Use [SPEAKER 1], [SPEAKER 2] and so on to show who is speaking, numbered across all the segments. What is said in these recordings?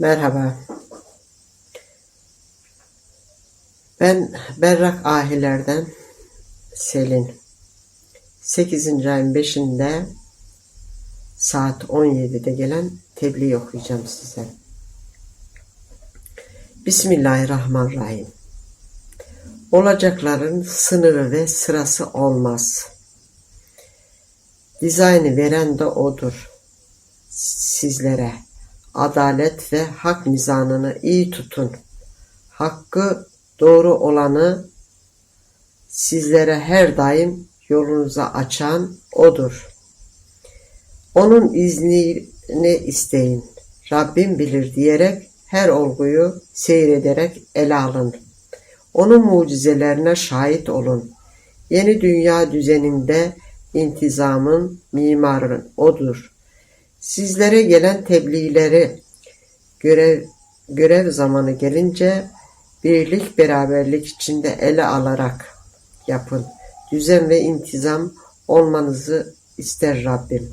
[SPEAKER 1] Merhaba. Ben Berrak Ahiler'den Selin. 8. ayın 5'inde saat 17'de gelen tebliğ okuyacağım size. Bismillahirrahmanirrahim. Olacakların sınırı ve sırası olmaz. Dizaynı veren de odur. Sizlere adalet ve hak mizanını iyi tutun. Hakkı doğru olanı sizlere her daim yolunuza açan odur. Onun iznini isteyin. Rabbim bilir diyerek her olguyu seyrederek ele alın. Onun mucizelerine şahit olun. Yeni dünya düzeninde intizamın mimarı odur. Sizlere gelen tebliğleri görev, görev zamanı gelince birlik beraberlik içinde ele alarak yapın. Düzen ve intizam olmanızı ister Rabbim.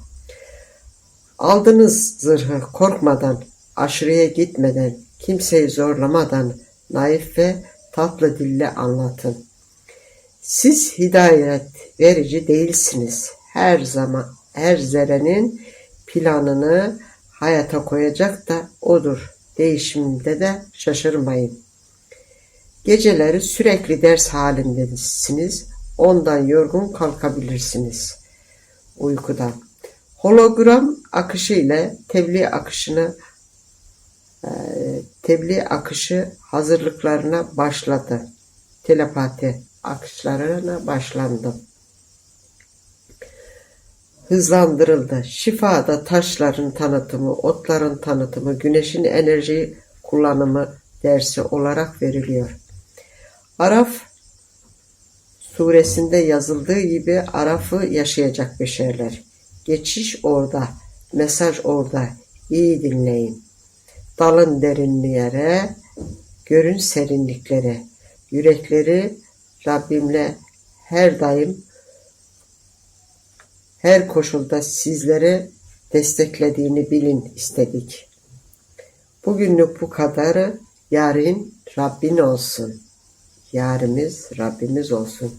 [SPEAKER 1] Aldınız zırhı korkmadan, aşırıya gitmeden, kimseyi zorlamadan naif ve tatlı dille anlatın. Siz hidayet verici değilsiniz. Her zaman her zerrenin planını hayata koyacak da odur. Değişimde de şaşırmayın. Geceleri sürekli ders halindesiniz. Ondan yorgun kalkabilirsiniz uykudan. Hologram akışı ile tebliğ akışını e, tebliğ akışı hazırlıklarına başladı. Telepati akışlarına başlandı. Hızlandırıldı. Şifada taşların tanıtımı, otların tanıtımı, güneşin enerji kullanımı dersi olarak veriliyor. Araf suresinde yazıldığı gibi Araf'ı yaşayacak beşerler. Geçiş orada, mesaj orada. İyi dinleyin. Dalın derinliklere, görün serinliklere. Yürekleri Rabbimle her daim her koşulda sizleri desteklediğini bilin istedik. Bugünlük bu kadarı yarın Rabbin olsun. Yarimiz Rabbimiz olsun.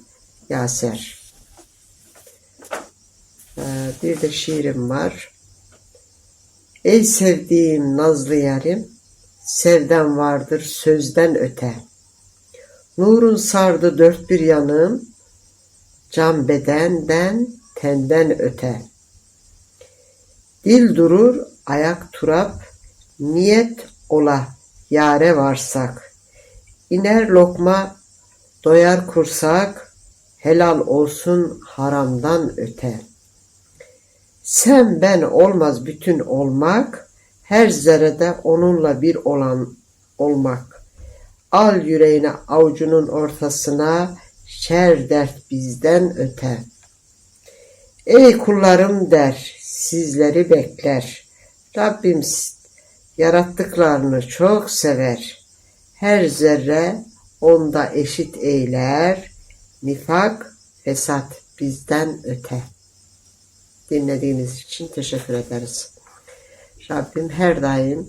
[SPEAKER 1] Yaser. Ee, bir de şiirim var. Ey sevdiğim nazlı yarim, sevden vardır sözden öte. Nurun sardı dört bir yanım, can bedenden, tenden öte. Dil durur, ayak turap, niyet ola, yare varsak. İner lokma, doyar kursak, helal olsun haramdan öte. Sen ben olmaz bütün olmak, her zerrede onunla bir olan olmak. Al yüreğine avucunun ortasına, şer dert bizden öte. Ey kullarım der, sizleri bekler. Rabbim yarattıklarını çok sever. Her zerre onda eşit eyler. Nifak, fesat bizden öte. Dinlediğiniz için teşekkür ederiz. Rabbim her daim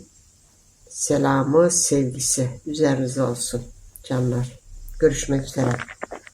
[SPEAKER 1] selamı, sevgisi üzerinize olsun canlar. Görüşmek üzere.